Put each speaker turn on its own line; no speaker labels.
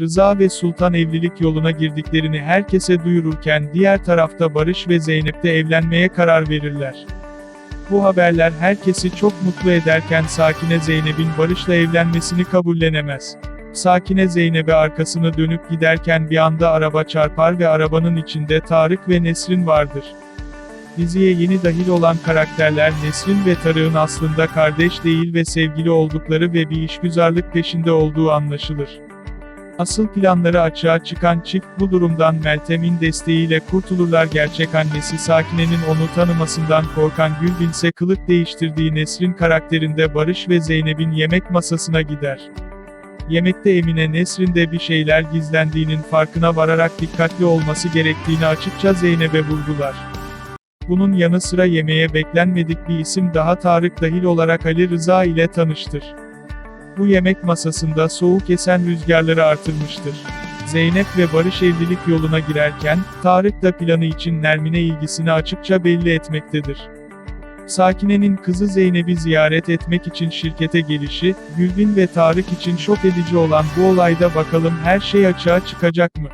Rıza ve Sultan evlilik yoluna girdiklerini herkese duyururken diğer tarafta Barış ve Zeynep de evlenmeye karar verirler. Bu haberler herkesi çok mutlu ederken Sakine Zeynep'in Barış'la evlenmesini kabullenemez. Sakine Zeynep'e arkasını dönüp giderken bir anda araba çarpar ve arabanın içinde Tarık ve Nesrin vardır. Diziye yeni dahil olan karakterler Nesrin ve Tarık'ın aslında kardeş değil ve sevgili oldukları ve bir işgüzarlık peşinde olduğu anlaşılır. Asıl planları açığa çıkan çift bu durumdan Meltem'in desteğiyle kurtulurlar gerçek annesi Sakine'nin onu tanımasından korkan Gülbin ise kılık değiştirdiği Nesrin karakterinde Barış ve Zeynep'in yemek masasına gider. Yemekte Emine Nesrin'de bir şeyler gizlendiğinin farkına vararak dikkatli olması gerektiğini açıkça Zeynep'e vurgular. Bunun yanı sıra yemeğe beklenmedik bir isim daha Tarık dahil olarak Ali Rıza ile tanıştır. Bu yemek masasında soğuk esen rüzgarları artırmıştır. Zeynep ve Barış evlilik yoluna girerken, Tarık da planı için Nermin'e ilgisini açıkça belli etmektedir. Sakine'nin kızı Zeynep'i ziyaret etmek için şirkete gelişi, Gülbin ve Tarık için şok edici olan bu olayda bakalım her şey açığa çıkacak mı?